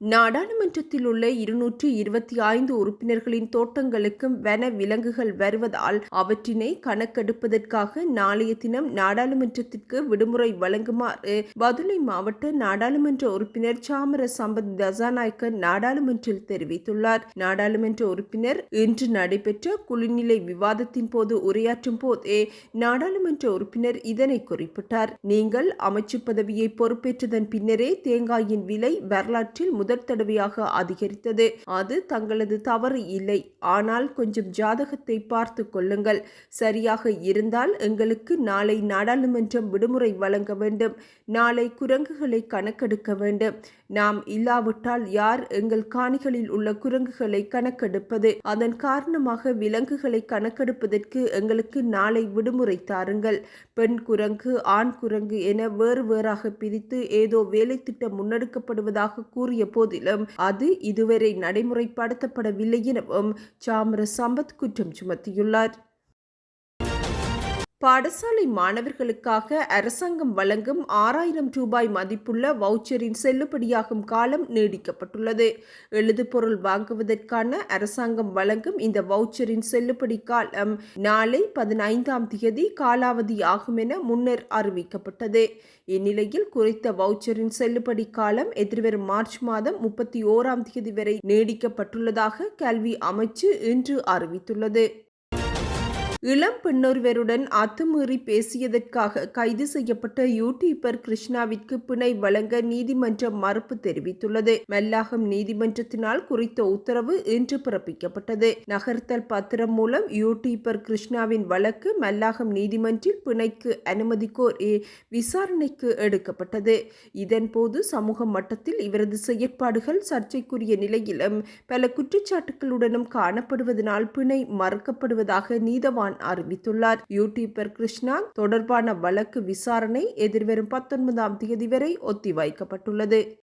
நாடாளுமன்றத்தில் உள்ள இருநூற்று இருபத்தி ஐந்து உறுப்பினர்களின் தோட்டங்களுக்கும் வன விலங்குகள் வருவதால் அவற்றினை கணக்கெடுப்பதற்காக நாளைய தினம் நாடாளுமன்றத்திற்கு விடுமுறை வழங்குமாறு பதுளை மாவட்ட நாடாளுமன்ற உறுப்பினர் சாமர சம்பத் தசாநாயக்க நாடாளுமன்றில் தெரிவித்துள்ளார். நாடாளுமன்ற உறுப்பினர் இன்று நடைபெற்ற குளிர்நிலை விவாதத்தின் போது உரையாற்றும் போதே நாடாளுமன்ற உறுப்பினர் இதனை குறிப்பிட்டார். நீங்கள் அமைச்சு பதவியை பொறுப்பேற்றதன் பின்னரே தேங்காயின் விலை வரலாற்றில் முதற் தடவையாக அதிகரித்தது. அது தங்களது தவறு இல்லை. ஆனால் கொஞ்சம் ஜாதகத்தை பார்த்து கொள்ளுங்கள். சரியாக இருந்தால் எங்களுக்கு நாளை நாடாளுமன்றம் விடுமுறை வழங்க வேண்டும். நாளை குரங்குகளை கணக்கெடுக்க வேண்டும். நாம் இல்லாவிட்டால் யார் எங்கள் காணிகளில் உள்ள குரங்குகளை கணக்கெடுப்பது? அதன் காரணமாக விலங்குகளை கணக்கெடுப்பதற்கு எங்களுக்கு நாளை விடுமுறை தாருங்கள். பெண் குரங்கு ஆண் குரங்கு என வேறு வேறாக பிரித்து ஏதோ வேலை திட்டம் முன்னெடுக்கப்படுவதாக கூறிய போதிலும் அது இதுவரை நடைமுறைப்படுத்தப்படவில்லை எனவும் சாமர சம்பத் குற்றம் சுமத்தியுள்ளார். பாடசாலை மாணவர்களுக்காக அரசாங்கம் வழங்கும் ஆறாயிரம் ரூபாய் மதிப்புள்ள வவுச்சரின் செல்லுபடியாகும் காலம் நீடிக்கப்பட்டுள்ளது. எழுதுபொருள் வாங்குவதற்கான அரசாங்கம் வழங்கும் இந்த வவுச்சரின் செல்லுபடி காலம் நாளை பதினைந்தாம் தேதி காலாவதி ஆகும் என முன்னர் அறிவிக்கப்பட்டது. இந்நிலையில் குறித்த வவுச்சரின் செல்லுபடி காலம் எதிர்வரும் மார்ச் மாதம் முப்பத்தி ஓராம் தேதி வரை நீடிக்கப்பட்டுள்ளதாக கல்வி அமைச்சு இன்று அறிவித்துள்ளது. இளம் பெண்ணொருவருடன் அத்துமீறி பேசியதற்காக கைது செய்யப்பட்ட யூடியூபர் கிருஷ்ணாவிற்கு பிணை வழங்க நீதிமன்றம் மறுப்பு தெரிவித்துள்ளது. மெல்லாகம் நீதிமன்றத்தினால் குறித்த உத்தரவு இன்று பிறப்பிக்கப்பட்டது. நகர்த்தல் பத்திரம் மூலம் யூடியூபர் கிருஷ்ணாவின் வழக்கு மெல்லாகம் நீதிமன்றில் பிணைக்கு அனுமதி கோரி விசாரணைக்கு எடுக்கப்பட்டது. இதன்போது சமூக மட்டத்தில் இவரது செயற்பாடுகள் சர்ச்சைக்குரிய நிலையிலும் பல குற்றச்சாட்டுகளுடனும் காணப்படுவதனால் பிணை மறுக்கப்படுவதாக நீதவான் ரஹ்மான் அறிவித்துள்ளார். யூடியூபர் கிருஷ்ணா தொடர்பான வழக்கு விசாரணை எதிர்வரும் பத்தொன்பதாம் தேதி வரை ஒத்திவைக்கப்பட்டுள்ளது.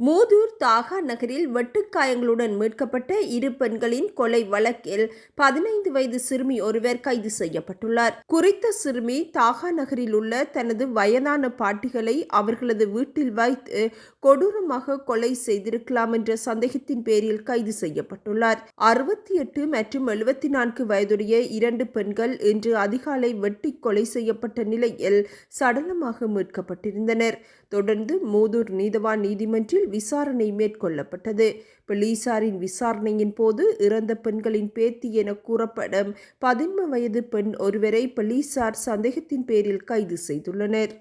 மூதூர் தாகா நகரில் வெட்டுக்காயங்களுடன் மீட்கப்பட்ட இரு பெண்களின் கொலை வழக்கில் பதினைந்து வயது சிறுமி ஒருவர் கைது செய்யப்பட்டுள்ளார். குறித்த சிறுமி தாகா நகரில் உள்ள தனது வயதான பாட்டிகளை அவர்களது வீட்டில் வைத்து கொடூரமாக கொலை செய்திருக்கலாம் என்ற சந்தேகத்தின் பேரில் கைது செய்யப்பட்டுள்ளார். அறுபத்தி எட்டு மற்றும் எழுபத்தி நான்கு வயதுடைய இரண்டு பெண்கள் இன்று அதிகாலை வெட்டி கொலை செய்யப்பட்ட நிலையில் சடலமாக மீட்கப்பட்டிருந்தனர். தொடர்ந்து மூதூர் நீதவான் நீதிமன்றில் விசாரணை மேற்கொள்ளப்பட்டது. போலீசாரின் விசாரணையின் போது இறந்த பெண்களின் பேத்தி என கூறப்படும் பதின்ம வயது பெண் ஒருவரை போலீசார் சந்தேகத்தின் பேரில் கைது செய்துள்ளனர்.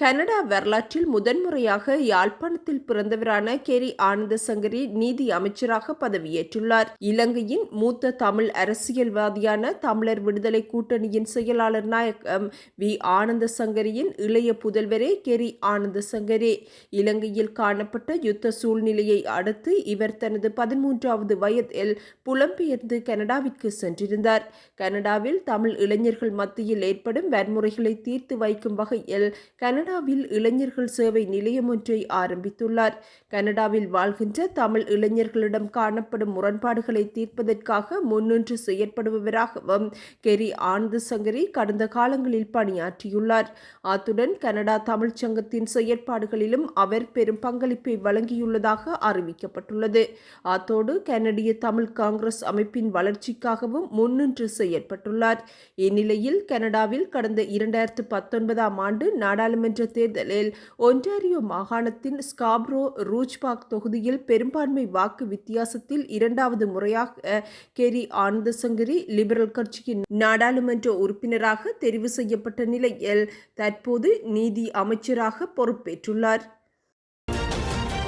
கனடா வரலாற்றில் முதன்முறையாக யாழ்ப்பாணத்தில் பிறந்தவரான கெரி ஆனந்த சங்கரி நீதி அமைச்சராக பதவியேற்றுள்ளார். இலங்கையின் மூத்த தமிழ் அரசியல்வாதியான தமிழர் விடுதலை கூட்டணியின் செயலாளர் நாயகம் வி. ஆனந்த சங்கரியின் இளைய புதல்வரே கெரி ஆனந்த சங்கரி இலங்கையில் காணப்பட்ட யுத்த சூழ்நிலையை அடுத்து இவர் தனது பதிமூன்றாவது வயதில் புலம்பெயர்ந்து கனடாவிற்கு சென்றிருந்தார். கனடாவில் தமிழ் இளைஞர்கள் மத்தியில் ஏற்படும் வன்முறைகளை தீர்த்து வைக்கும் வகையில் கனடா கனடாவில் இளைஞர்கள் சேவை நிலையம் ஒன்றை ஆரம்பித்துள்ளார். கனடாவில் வாழ்கின்ற தமிழ் இளைஞர்களிடம் காணப்படும் முரண்பாடுகளை தீர்ப்பதற்காக முன்னின்று செயற்படுபவராகவும் கெரி ஆனந்த சங்கரி கடந்த காலங்களில் பணியாற்றியுள்ளார். அத்துடன் கனடா தமிழ்ச் சங்கத்தின் செயற்பாடுகளிலும் அவர் பெரும் பங்களிப்பை வழங்கியுள்ளதாக அறிவிக்கப்பட்டுள்ளது. அத்தோடு கனடிய தமிழ் காங்கிரஸ் அமைப்பின் வளர்ச்சிக்காகவும் முன்னின்று செயற்பட்டுள்ளார். இந்நிலையில் கனடாவில் கடந்த இரண்டாயிரத்து பத்தொன்பதாம் ஆண்டு நாடாளுமன்ற தேர்தலில் ஒன்டாரியோ மாகாணத்தின் ஸ்காப்ரோ ரூச்பாக் தொகுதியில் பெரும்பான்மை வாக்கு வித்தியாசத்தில் இரண்டாவது முறையாக கெரி ஆனந்தசங்கரி லிபரல் கட்சியின் நாடாளுமன்ற உறுப்பினராக தெரிவு செய்யப்பட்ட நிலையில் தற்போது நீதி அமைச்சராக பொறுப்பேற்றுள்ளார்.